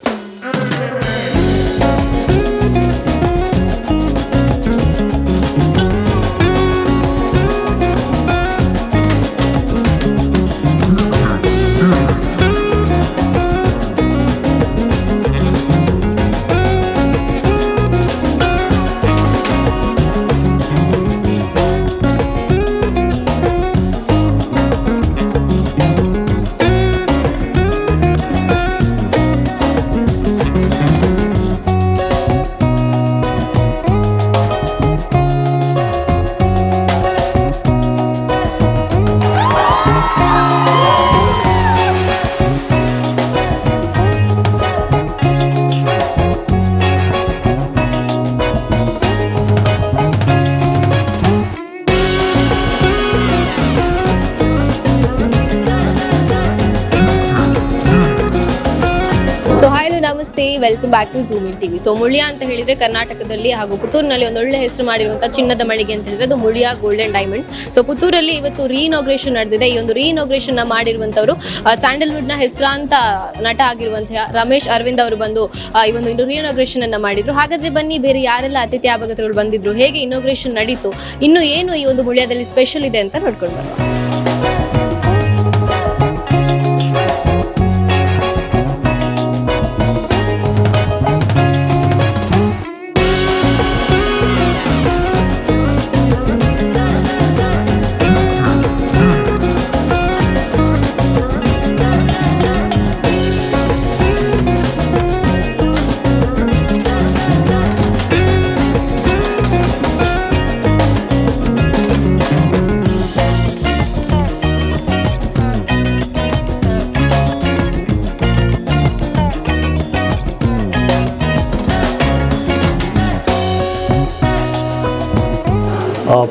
So ನಮಸ್ತೆ welcome back to Zoom in TV so Muliya ಅಂತ ಹೇಳಿದ್ರೆ ಕರ್ನಾಟಕದಲ್ಲಿ ಹಾಗೂ ಪುತ್ತೂರಿನಲ್ಲಿ ಒಂದು ಒಳ್ಳೆ ಹೆಸರು ಮಾಡಿರುವಂತಹ ಚಿನ್ನದ ಮಳಿಗೆ ಅಂತ ಹೇಳಿದ್ರೆ ಅದು ಮುಳಿಯಾ ಗೋಲ್ಡನ್ ಡೈಮಂಡ್ಸ್ ಸೊ ಪುತ್ತೂರಲ್ಲಿ ಇವತ್ತು ರೀಇನಾಗ್ರೇಷನ್ ನಡೆದಿದೆ. ಈ ಒಂದು ರೀಇನಾಗ್ರೇಷನ್ನ ಮಾಡಿರುವಂತವರು ಸ್ಯಾಂಡಲ್ವುಡ್ನ ಹೆಸರಾಂತ ನಟ ಆಗಿರುವಂತಹ ರಮೇಶ್ ಅರವಿಂದ್ ಅವರು ಬಂದು ಈ ಒಂದು ರೀಇನಾಗ್ರೇಷನ್ ಅನ್ನ ಮಾಡಿದ್ರು. ಹಾಗಾದ್ರೆ ಬನ್ನಿ, ಬೇರೆ ಯಾರೆಲ್ಲ ಅತಿಥಿ ಆಗತಗಳು ಬಂದಿದ್ರು, ಹೇಗೆ ಇನಾಗ್ರೇಷನ್ ನಡೀತು, ಇನ್ನು ಏನು ಈ ಒಂದು ಮುಳಿಯಾದಲ್ಲಿ ಸ್ಪೆಷಲ್ ಇದೆ ಅಂತ ನೋಡ್ಕೊಂಡು ಬರೋಣ.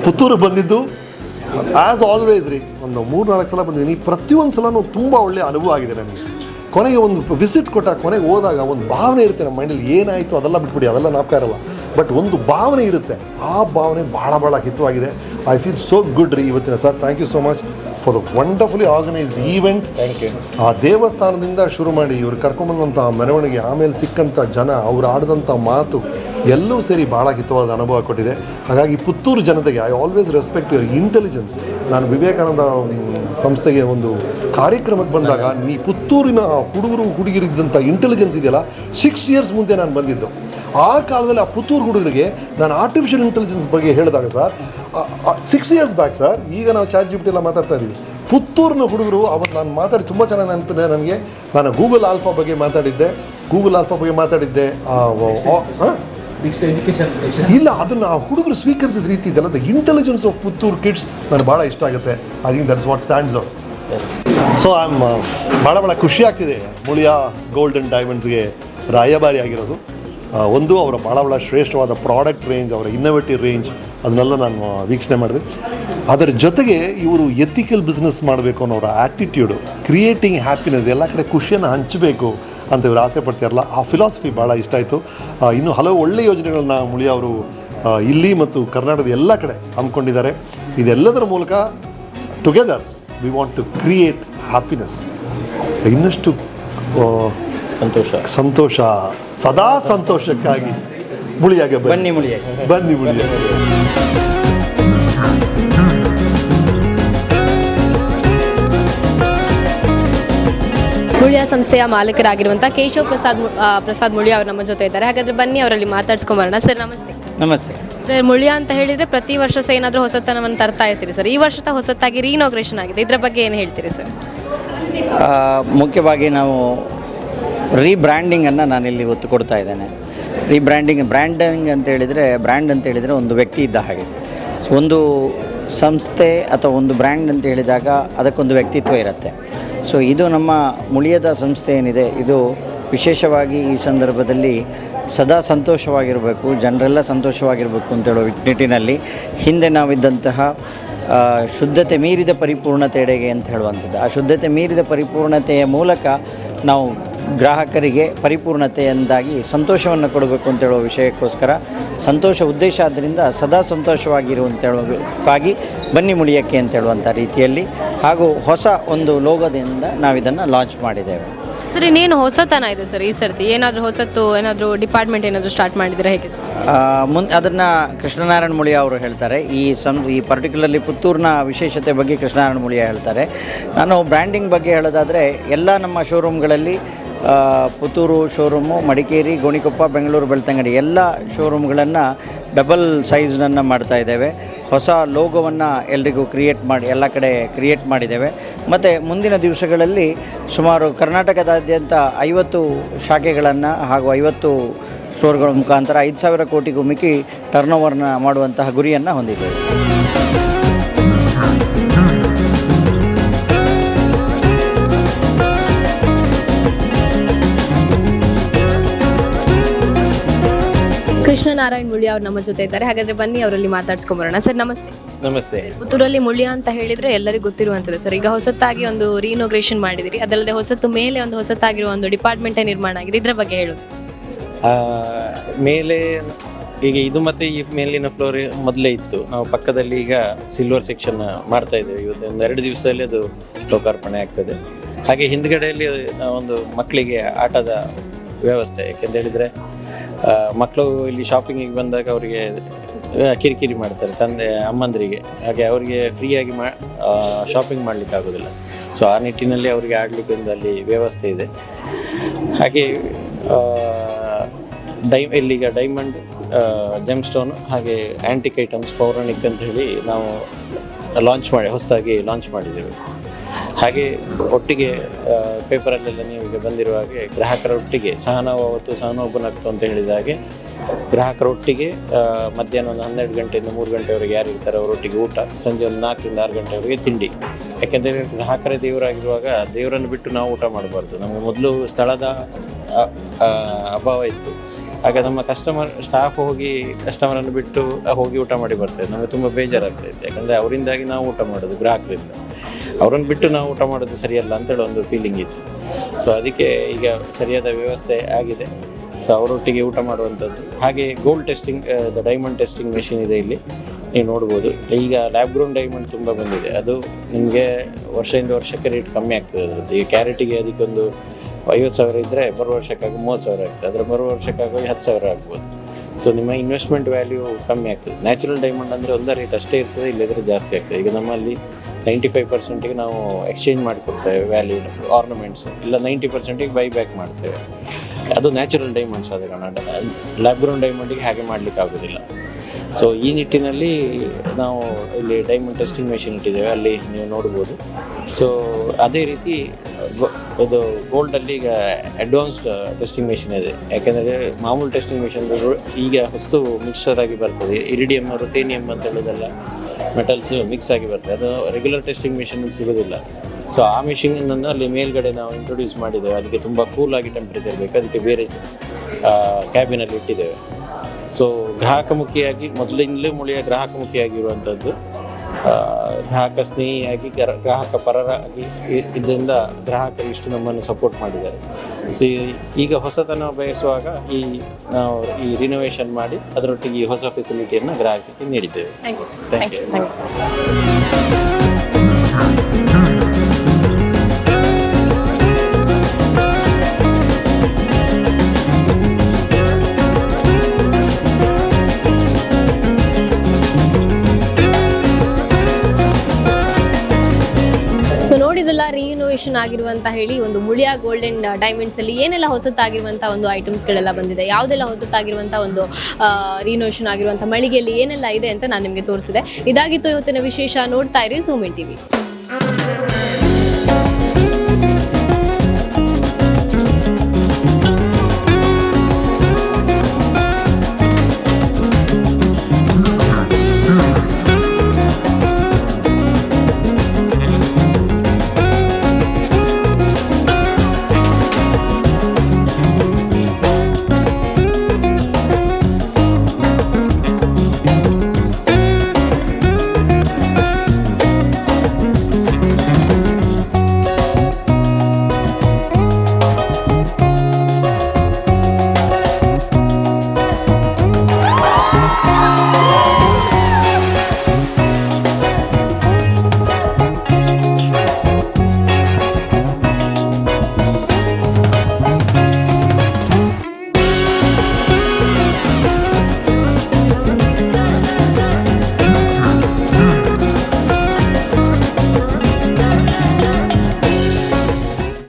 ಪುತ್ತೂರು ಬಂದಿದ್ದು ಆ್ಯಸ್ ಆಲ್ವೇಸ್ ರೀ ಒಂದು ಮೂರು ನಾಲ್ಕು ಸಲ ಬಂದಿದ್ದೀನಿ. ಪ್ರತಿಯೊಂದು ಸಲನೂ ತುಂಬ ಒಳ್ಳೆಯ ಅನುಭವ ಆಗಿದೆ ನನಗೆ. ಕೊನೆಗೆ ಒಂದು ವಿಸಿಟ್ ಕೊಟ್ಟ ಕೊನೆಗೆ ಹೋದಾಗ ಒಂದು ಭಾವನೆ ಇರುತ್ತೆ ನಮ್ಮ ಮೈಂಡಲ್ಲಿ ಏನಾಯಿತು ಅದೆಲ್ಲ ಬಿಟ್ಬಿಡಿ ಅದೆಲ್ಲ ನಾಪಕ ಇರಲ್ಲ. ಬಟ್ ಒಂದು ಭಾವನೆ ಇರುತ್ತೆ ಆ ಭಾವನೆ ಭಾಳ ಭಾಳ ಹಿತವಾಗಿದೆ ಐ ಫೀಲ್ ಸೋ ಗುಡ್ ರೀ ಇವತ್ತಿನ sir thank you so much for the wonderfully organised event thank you ಆ ದೇವಸ್ಥಾನದಿಂದ ಶುರು ಮಾಡಿ ಇವರು ಕರ್ಕೊಂಬಂದಂಥ ಮೆರವಣಿಗೆ ಆಮೇಲೆ ಸಿಕ್ಕಂಥ ಜನ ಅವ್ರು ಆಡಿದಂಥ ಮಾತು ಎಲ್ಲವೂ ಸೇರಿ ಭಾಳ ಹಿತವಾದ ಅನುಭವ ಕೊಟ್ಟಿದೆ. ಹಾಗಾಗಿ ಪುತ್ತೂರು ಜನತೆಗೆ I always respect your intelligence ನಾನು ವಿವೇಕಾನಂದ ಸಂಸ್ಥೆಗೆ ಒಂದು ಕಾರ್ಯಕ್ರಮಕ್ಕೆ ಬಂದಾಗ ನೀ ಪುತ್ತೂರಿನ ಹುಡುಗರು ಹುಡುಗಿರಿದ್ದಂಥ ಇಂಟೆಲಿಜೆನ್ಸ್ ಇದೆಯಲ್ಲ ಸಿಕ್ಸ್ ಇಯರ್ಸ್ ಮುಂದೆ ನಾನು ಬಂದಿದ್ದು. ಆ ಕಾಲದಲ್ಲಿ ಆ ಪುತ್ತೂರು ಹುಡುಗರಿಗೆ ನಾನು ಆರ್ಟಿಫಿಷಿಯಲ್ ಇಂಟೆಲಿಜೆನ್ಸ್ ಬಗ್ಗೆ ಹೇಳಿದಾಗ sir six years back sir, ಈಗ ನಾವು ಚಾರ್ಜ್ ಜಿಪ್ಟಿ ಎಲ್ಲ ಮಾತಾಡ್ತಾ ಇದ್ದೀವಿ. ಪುತ್ತೂರಿನ ಹುಡುಗರು ಅವತ್ತು ನಾನು ಮಾತಾಡಿ ತುಂಬ ಚೆನ್ನಾಗಿ ನೆನಪಿದೆ ನನಗೆ. ನಾನು ಗೂಗಲ್ ಆಲ್ಫಾ ಬಗ್ಗೆ ಮಾತಾಡಿದ್ದೆ. ಗೂಗಲ್ ಆಲ್ಫಾ ಬಗ್ಗೆ ಮಾತಾಡಿದ್ದೆ. ಆ? ಇಲ್ಲ ಅದನ್ನು ಆ ಹುಡುಗರು ಸ್ವೀಕರಿಸಿದ ರೀತಿ ಇದೆಲ್ಲ the intelligence of Puttur kids ನನಗೆ ಭಾಳ ಇಷ್ಟ ಆಗುತ್ತೆ. I think that's what stands out yes so I am ಭಾಳ ಭಾಳ ಖುಷಿ ಆಗ್ತಿದೆ. ಮುಳಿಯಾ ಗೋಲ್ಡನ್ ಡೈಮಂಡ್ಸ್ಗೆ ರಾಯಭಾರಿ ಆಗಿರೋದು. ಒಂದು ಅವರ ಭಾಳ ಭಾಳ ಶ್ರೇಷ್ಠವಾದ ಪ್ರಾಡಕ್ಟ್ ರೇಂಜ್ ಅವರ ಇನ್ನೋವೇಟಿವ್ ರೇಂಜ್ ಅದನ್ನೆಲ್ಲ ನಾನು ವೀಕ್ಷಣೆ ಮಾಡಿದೆ. ಅದರ ಜೊತೆಗೆ ಇವರು ಎಥಿಕಲ್ ಬಿಸ್ನೆಸ್ ಮಾಡಬೇಕು ಅನ್ನೋರ ಅವರ ಆ್ಯಟಿಟ್ಯೂಡು ಕ್ರಿಯೇಟಿಂಗ್ ಹ್ಯಾಪಿನೆಸ್ ಎಲ್ಲ ಕಡೆ ಖುಷಿಯನ್ನು ಹಂಚಬೇಕು. ಅಂತ ಇವರು ಆಸೆ ಪಡ್ತಿರಲ್ಲ. ಆ ಫಿಲಾಸಫಿ ಭಾಳ ಇಷ್ಟ ಆಯಿತು. ಇನ್ನು ಹಲವು ಒಳ್ಳೆಯ ಯೋಜನೆಗಳನ್ನ ಮುಳಿ ಅವರು ಇಲ್ಲಿ ಮತ್ತು ಕರ್ನಾಟಕದ ಎಲ್ಲ ಕಡೆ ಹಮ್ಮಿಕೊಂಡಿದ್ದಾರೆ. ಇದೆಲ್ಲದರ ಮೂಲಕ together we want to create happiness ಇನ್ನಷ್ಟು ಸಂತೋಷ. ಸಂತೋಷ ಸದಾ ಸಂತೋಷಕ್ಕಾಗಿ ಮುಳಿಯಾಗೆ ಬನ್ನಿ ಮುಳಿಯಾಗಿ. ಬನ್ನಿ ಮುಳಿಯಾಗೆ. ಮುಳಿಯಾ ಸಂಸ್ಥೆಯ ಮಾಲೀಕರಾಗಿರುವಂತಹ ಕೇಶವ್ ಪ್ರಸಾದ್ ಪ್ರಸಾದ್ ಮುಳಿಯಾ ಅವರು ನಮ್ಮ ಜೊತೆ ಇದ್ದಾರೆ. ಹಾಗಾದ್ರೆ ಬನ್ನಿ ಅವರಲ್ಲಿ ಮಾತಾಡ್ಸ್ಕೊಂಬರೋಣ. ಸರ್ ನಮಸ್ತೆ. ನಮಸ್ತೆ. ಸರ್ ಮುಳಿಯಾ ಅಂತ ಹೇಳಿದ್ರೆ ಪ್ರತಿ ವರ್ಷ ಸಹ ಏನಾದರೂ ಹೊಸತನವನ್ನು ತರ್ತಾ ಇರ್ತೀರಿ ಸರ್? ಈ ವರ್ಷದ ಹೊಸತಾಗಿ ರೀಇನಾಗ್ರೇಷನ್ ಆಗಿದೆ. ಇದರ ಬಗ್ಗೆ ಏನು ಹೇಳ್ತೀರಿ ಸರ್? ಮುಖ್ಯವಾಗಿ ನಾವು ರೀಬ್ರ್ಯಾಂಡಿಂಗನ್ನು ನಾನಿಲ್ಲಿ ಒತ್ತು ಕೊಡ್ತಾ ಇದ್ದೇನೆ. ರೀಬ್ರ್ಯಾಂಡಿಂಗ್ ಬ್ರ್ಯಾಂಡಿಂಗ್ ಅಂತ ಹೇಳಿದರೆ ಬ್ರ್ಯಾಂಡ್ ಅಂತ ಹೇಳಿದರೆ ಒಂದು ವ್ಯಕ್ತಿ ಇದ್ದ ಹಾಗೆ. ಒಂದು ಸಂಸ್ಥೆ ಅಥವಾ ಒಂದು ಬ್ರ್ಯಾಂಡ್ ಅಂತ ಹೇಳಿದಾಗ ಅದಕ್ಕೊಂದು ವ್ಯಕ್ತಿತ್ವ ಇರುತ್ತೆ. ಸೊ ಇದು ನಮ್ಮ ಮುಳಿಯದ ಸಂಸ್ಥೆ ಏನಿದೆ, ಇದು ವಿಶೇಷವಾಗಿ ಈ ಸಂದರ್ಭದಲ್ಲಿ ಸದಾ ಸಂತೋಷವಾಗಿರಬೇಕು, ಜನರೆಲ್ಲ ಸಂತೋಷವಾಗಿರಬೇಕು ಅಂತ ಹೇಳೋ ನಿಟ್ಟಿನಲ್ಲಿ. ಹಿಂದೆ ನಾವಿದ್ದಂತಹ ಶುದ್ಧತೆ ಮೀರಿದ ಪರಿಪೂರ್ಣತೆಡೆಗೆ ಅಂತ ಹೇಳುವಂಥದ್ದು. ಆ ಶುದ್ಧತೆ ಮೀರಿದ ಪರಿಪೂರ್ಣತೆಯ ಮೂಲಕ ನಾವು ಗ್ರಾಹಕರಿಗೆ ಪರಿಪೂರ್ಣತೆಯಿಂದಾಗಿ ಸಂತೋಷವನ್ನು ಕೊಡಬೇಕು ಅಂತ ಹೇಳುವ ವಿಷಯಕ್ಕೋಸ್ಕರ, ಸಂತೋಷ ಉದ್ದೇಶ ಆದ್ದರಿಂದ ಸದಾ ಸಂತೋಷವಾಗಿರುವಂತ ಹೇಳುವಕ್ಕಾಗಿ ಬನ್ನಿ ಮುಳಿಯಕ್ಕೆ ಅಂತ ಹೇಳುವಂಥ ರೀತಿಯಲ್ಲಿ. ಹಾಗೂ ಹೊಸ ಒಂದು ಲೋಗದಿಂದ ನಾವಿದನ್ನು ಲಾಂಚ್ ಮಾಡಿದ್ದೇವೆ. ಸರ್ ಇನ್ನೇನು ಹೊಸತನ ಇದೆ ಸರ್ ಈ ಸರ್ತಿ? ಏನಾದರೂ ಹೊಸತು ಏನಾದರೂ ಡಿಪಾರ್ಟ್ಮೆಂಟ್ ಏನಾದರೂ ಸ್ಟಾರ್ಟ್ ಮಾಡಿದರೆ ಹೇಗೆ ಸರ್? ಮುಂದೆ ಅದನ್ನು ಕೃಷ್ಣನಾರಾಯಣ ಮುಳಿಯ ಅವರು ಹೇಳ್ತಾರೆ. ಈ ಸಂ ಈ ಪರ್ಟಿಕ್ಯುಲರ್ಲಿ ಪುತ್ತೂರಿನ ವಿಶೇಷತೆ ಬಗ್ಗೆ ಕೃಷ್ಣನಾರಾಯಣ ಮುಳಿಯ ಹೇಳ್ತಾರೆ. ನಾನು ಬ್ರ್ಯಾಂಡಿಂಗ್ ಬಗ್ಗೆ ಹೇಳೋದಾದರೆ ಎಲ್ಲ ನಮ್ಮ ಶೋರೂಮ್ಗಳಲ್ಲಿ ಪುತ್ತೂರು ಶೋರೂಮು ಮಡಿಕೇರಿ ಗೋಣಿಕೊಪ್ಪ ಬೆಂಗಳೂರು ಬೆಳ್ತಂಗಡಿ ಎಲ್ಲ ಶೋರೂಮ್ಗಳನ್ನು ಡಬಲ್ ಸೈಜ್ನನ್ನು ಮಾಡ್ತಾ ಇದ್ದೇವೆ. ಹೊಸ ಲೋಗೋವನ್ನು ಎಲ್ರಿಗೂ ಕ್ರಿಯೇಟ್ ಮಾಡಿ, ಎಲ್ಲ ಕಡೆ ಕ್ರಿಯೇಟ್ ಮಾಡಿದ್ದೇವೆ. ಮತ್ತು ಮುಂದಿನ ದಿವಸಗಳಲ್ಲಿ ಸುಮಾರು ಕರ್ನಾಟಕದಾದ್ಯಂತ ಐವತ್ತು ಶಾಖೆಗಳನ್ನು ಹಾಗೂ ಐವತ್ತು ಸ್ಟೋರ್ಗಳ ಮುಖಾಂತರ ಐದು ಸಾವಿರ ಕೋಟಿಗೂ ಮಿಕ್ಕಿ ಟರ್ನ್ ಓವರ್ನ ಮಾಡುವಂತಹ ಗುರಿಯನ್ನು ಹೊಂದಿದ್ದೇವೆ. ಕೃಷ್ಣನಾರಾಯಣ್ ಮುಳ್ಳಿ ಅವ್ರು ನಮ್ಮ ಜೊತೆ ಇದ್ದಾರೆ. ಹಾಗಾದ್ರೆ ಬನ್ನಿ ಅವರಲ್ಲಿ ಮಾತಾಡ್ಸ್ಕೊಂಬರೋಣ. ಸರ್ ನಮಸ್ತೆ. ನಮಸ್ತೆ. ಪುತ್ತೂರಲ್ಲಿ ಮುಳ್ಯ ಅಂತ ಹೇಳಿದ್ರೆ ಎಲ್ಲರಿಗೂ ಗೊತ್ತಿರುವಂತದ್ದು ಸರ್. ಈಗ ಹೊಸತಾಗಿ ಒಂದು ರೀನೋಗ್ರೇಷನ್ ಮಾಡಿದಿರಿ. ಅದಲ್ಲದೆ ಹೊಸತು ಮೇಲೆ ಒಂದು ಹೊಸತಾಗಿರುವ ಒಂದು ಡಿಪಾರ್ಟ್ಮೆಂಟೇ ನಿರ್ಮಾಣ ಆಗಿದೆ. ಇದ್ರ ಬಗ್ಗೆ ಹೇಳು. ಮೇಲೆ ಈಗ ಇದು ಮತ್ತೆ ಈ ಮೇಲಿನ ಫ್ಲೋರ್ ಮೊದಲೇ ಇತ್ತು. ನಾವು ಪಕ್ಕದಲ್ಲಿ ಈಗ ಸಿಲ್ವರ್ ಸೆಕ್ಷನ್ ಮಾಡ್ತಾ ಇದ್ದೇವೆ. ಇವತ್ತು ಒಂದು ಎರಡು ದಿವಸದಲ್ಲಿ ಅದು ಲೋಕಾರ್ಪಣೆ ಆಗ್ತದೆ. ಹಾಗೆ ಹಿಂದ್ಗಡೆಯಲ್ಲಿ ಒಂದು ಮಕ್ಕಳಿಗೆ ಆಟದ ವ್ಯವಸ್ಥೆ. ಯಾಕೆಂತ ಹೇಳಿದ್ರೆ ಮಕ್ಕಳು ಇಲ್ಲಿ ಶಾಪಿಂಗಿಗೆ ಬಂದಾಗ ಅವರಿಗೆ ಕಿರಿಕಿರಿ ಮಾಡ್ತಾರೆ ತಂದೆ ಅಮ್ಮಂದರಿಗೆ. ಹಾಗೆ ಅವರಿಗೆ ಫ್ರೀಯಾಗಿ ಮಾ ಶಾಪಿಂಗ್ ಮಾಡಲಿಕ್ಕೆ ಆಗೋದಿಲ್ಲ. ಸೊ ಆ ನಿಟ್ಟಿನಲ್ಲಿ ಅವರಿಗೆ ಆಡಲಿಕ್ಕೆ ಒಂದು ಅಲ್ಲಿ ವ್ಯವಸ್ಥೆ ಇದೆ. ಹಾಗೆ ಡೈ, ಇಲ್ಲಿಗ ಡೈಮಂಡ್ ಜೆಮ್ ಸ್ಟೋನ್ ಹಾಗೆ ಆ್ಯಂಟಿಕ್ ಐಟಮ್ಸ್ ಪೌರಾಣಿಕ್ ಅಂತ ಹೇಳಿ ನಾವು ಲಾಂಚ್ ಮಾಡಿ, ಹೊಸದಾಗಿ ಲಾಂಚ್ ಮಾಡಿದ್ದೇವೆ. ಹಾಗೆ ಒಟ್ಟಿಗೆ ಪೇಪರಲ್ಲೆಲ್ಲ ನೀವು ಈಗ ಬಂದಿರುವ ಹಾಗೆ ಗ್ರಾಹಕರ ಒಟ್ಟಿಗೆ ಸಹನಾವ ಅವತ್ತು ಸಹನೋಪನಕ್ತು ಅಂತ ಹೇಳಿದ ಹಾಗೆ, ಗ್ರಾಹಕರ ಒಟ್ಟಿಗೆ ಮಧ್ಯಾಹ್ನ ಒಂದು ಹನ್ನೆರಡು ಗಂಟೆಯಿಂದ ಮೂರು ಗಂಟೆವರೆಗೆ ಯಾರು ಇರ್ತಾರೆ ಅವರೊಟ್ಟಿಗೆ ಊಟ, ಸಂಜೆ ಒಂದು ನಾಲ್ಕರಿಂದ ಆರು ಗಂಟೆವರೆಗೆ ತಿಂಡಿ. ಯಾಕೆಂದರೆ ಗ್ರಾಹಕರೇ ದೇವರಾಗಿರುವಾಗ ದೇವರನ್ನು ಬಿಟ್ಟು ನಾವು ಊಟ ಮಾಡಬಾರ್ದು. ನಮಗೆ ಮೊದಲು ಸ್ಥಳದ ಅಭಾವ ಇತ್ತು. ಆಗ ನಮ್ಮ ಕಸ್ಟಮರ್ ಸ್ಟಾಫ್ ಹೋಗಿ ಕಸ್ಟಮರನ್ನು ಬಿಟ್ಟು ಹೋಗಿ ಊಟ ಮಾಡಿ ಬರ್ತದೆ ನಮಗೆ ತುಂಬ ಬೇಜಾರಾಗ್ತಾಯಿತ್ತು ಯಾಕಂದರೆ ಅವರಿಂದಾಗಿ ನಾವು ಊಟ ಮಾಡೋದು ಗ್ರಾಹಕರಿಂದ. ಅವರನ್ನು ಬಿಟ್ಟು ನಾವು ಊಟ ಮಾಡೋದು ಸರಿಯಲ್ಲ ಅಂತೇಳಿ ಒಂದು ಫೀಲಿಂಗ್ ಇತ್ತು. ಸೊ ಅದಕ್ಕೆ ಈಗ ಸರಿಯಾದ ವ್ಯವಸ್ಥೆ ಆಗಿದೆ. ಸೊ ಅವರೊಟ್ಟಿಗೆ ಊಟ ಮಾಡುವಂಥದ್ದು. ಹಾಗೆ gold testing diamond testing machine ಇದೆ ಇಲ್ಲಿ. ನೀವು ನೋಡ್ಬೋದು. ಈಗ ಲ್ಯಾಬ್ ಗ್ರೌಂಡ್ ಡೈಮಂಡ್ ತುಂಬ ಬಂದಿದೆ. ಅದು ನಿಮಗೆ ವರ್ಷದಿಂದ ವರ್ಷಕ್ಕೆ ರೇಟ್ ಕಮ್ಮಿ ಆಗ್ತದೆ ಅದರದ್ದು. ಈಗ ಕ್ಯಾರೆಟಿಗೆ ಅದಕ್ಕೊಂದು ಐವತ್ತು ಸಾವಿರ ಇದ್ದರೆ ಬರುವ ವರ್ಷಕ್ಕಾಗಿ ಮೂವತ್ತು ಸಾವಿರ ಆಗ್ತದೆ. ಅದರ ಬರುವ ವರ್ಷಕ್ಕಾಗಿ ಹತ್ತು ಸಾವಿರ ಆಗ್ಬೋದು. ಸೊ ನಿಮ್ಮ ಇನ್ವೆಸ್ಟ್ಮೆಂಟ್ ವ್ಯಾಲ್ಯೂ ಕಮ್ಮಿ ಆಗ್ತದೆ. ನ್ಯಾಚುರಲ್ ಡೈಮಂಡ್ ಅಂದರೆ ಒಂದೇ ರೇಟ್ ಅಷ್ಟೇ ಇರ್ತದೆ ಇಲ್ಲದ್ರೆ ಜಾಸ್ತಿ ಆಗ್ತದೆ. ಈಗ ನಮ್ಮಲ್ಲಿ ನೈಂಟಿ ಫೈವ್ ಪರ್ಸೆಂಟಿಗೆ ನಾವು ಎಕ್ಸ್ಚೇಂಜ್ ಮಾಡಿಕೊಡ್ತೇವೆ ವ್ಯಾಲ್ಯೂಡ್ ಆರ್ನಮೆಂಟ್ಸ್ ಇಲ್ಲ, ನೈಂಟಿ ಪರ್ಸೆಂಟಿಗೆ ಬೈ ಬ್ಯಾಕ್ ಮಾಡ್ತೇವೆ. ಅದು ನ್ಯಾಚುರಲ್ ಡೈಮಂಡ್ಸ್ ಆದ ಕಾರಣ ಲ್ಯಾಬ್ ಗ್ರೌಂಡ್ ಡೈಮಂಡಿಗೆ ಹಾಗೆ ಮಾಡಲಿಕ್ಕೆ ಆಗೋದಿಲ್ಲ. ಸೊ ಈ ನಿಟ್ಟಿನಲ್ಲಿ ನಾವು ಇಲ್ಲಿ ಡೈಮಂಡ್ ಟೆಸ್ಟಿಂಗ್ ಮೆಷಿನ್ ಇಟ್ಟಿದ್ದೇವೆ, ಅಲ್ಲಿ ನೀವು ನೋಡ್ಬೋದು. ಸೊ ಅದೇ ರೀತಿ ಇದು ಗೋಲ್ಡಲ್ಲಿ ಈಗ ಅಡ್ವಾನ್ಸ್ಡ್ ಟೆಸ್ಟಿಂಗ್ ಮೆಷಿನ್ ಇದೆ. ಯಾಕೆಂದರೆ ಮಾಮೂಲು ಟೆಸ್ಟಿಂಗ್ ಮೆಷಿನ್ ಈಗ ಹೊಸ್ತು ಮಿಕ್ಸರ್ ಆಗಿ ಬರ್ತದೆ. ಇರಿಡಿಯಮ್ ರುತೇನಿಯಮ್ ಅಂತ ಹೇಳೋದೆಲ್ಲ. ಮೆಟಲ್ಸ್ ಮಿಕ್ಸ್ ಆಗಿ ಬರ್ತದೆ ಅದು ರೆಗ್ಯುಲರ್ ಟೆಸ್ಟಿಂಗ್ ಮಿಷಿನ್ ಸಿಗೋದಿಲ್ಲ. ಸೊ ಆ ಮಿಷಿನನ್ನು ಅಲ್ಲಿ ಮೇಲ್ಗಡೆ ನಾವು ಇಂಟ್ರೊಡ್ಯೂಸ್ ಮಾಡಿದ್ದೇವೆ. ಅದಕ್ಕೆ ತುಂಬ ಕೂಲ್ ಆಗಿ ಟೆಂಪ್ರೇಚರ್ ಬೇಕು. ಅದಕ್ಕೆ ಬೇರೆ ಕ್ಯಾಬಿನಲ್ಲಿ ಇಟ್ಟಿದ್ದೇವೆ. ಸೊ ಗ್ರಾಹಕಮುಖಿಯಾಗಿ ಮೊದಲಿಂದಲೇ ಮುಳಿಯ ಗ್ರಾಹಕಮುಖಿಯಾಗಿರುವಂಥದ್ದು ಗ್ರಾಹಕ ಸ್ನೇಹಿಯಾಗಿ ಗ್ರ- ಗ್ರಾಹಕ ಪರರಾಗಿ ಇದರಿಂದ ಗ್ರಾಹಕರು ಇಷ್ಟು ನಮ್ಮನ್ನು ಸಪೋರ್ಟ್ ಮಾಡಿದ್ದಾರೆ. ಸೊ ಈಗ ಹೊಸತನ ಬಯಸುವಾಗ ಈ ನಾವು ಈ ರಿನೋವೇಷನ್ ಮಾಡಿ ಅದರೊಟ್ಟಿಗೆ ಈ ಹೊಸ ಫೆಸಿಲಿಟಿಯನ್ನು ಗ್ರಾಹಕರಿಗೆ ನೀಡಿದ್ದೇವೆ. ಥ್ಯಾಂಕ್ ಯು ರೀಇನೋವೇಷನ್ ಆಗಿರುವಂತ ಹೇಳಿ ಒಂದು ಮುಳಿಯಾ ಗೋಲ್ಡನ್ ಡೈಮಂಡ್ಸ್ ಅಲ್ಲಿ ಏನೆಲ್ಲ ಹೊಸತಾಗಿರುವಂತಹ ಒಂದು ಐಟಮ್ಸ್ ಗಳೆಲ್ಲ ಬಂದಿದೆ? ಯಾವುದೆಲ್ಲ ಹೊಸತಾಗಿರುವಂತ ಒಂದು ರಿನೋವೇಷನ್ ಆಗಿರುವಂತ ಮಳಿಗೆಯಲ್ಲಿ ಏನೆಲ್ಲ ಇದೆ ಅಂತ ನಾನು ನಿಮಗೆ ತೋರಿಸಿದೆ. ಇದಾಗಿತ್ತು ಇವತ್ತಿನ ವಿಶೇಷ ನೋಡ್ತಾ ಇರಿ ಝೂಮಿನ್ ಟಿವಿ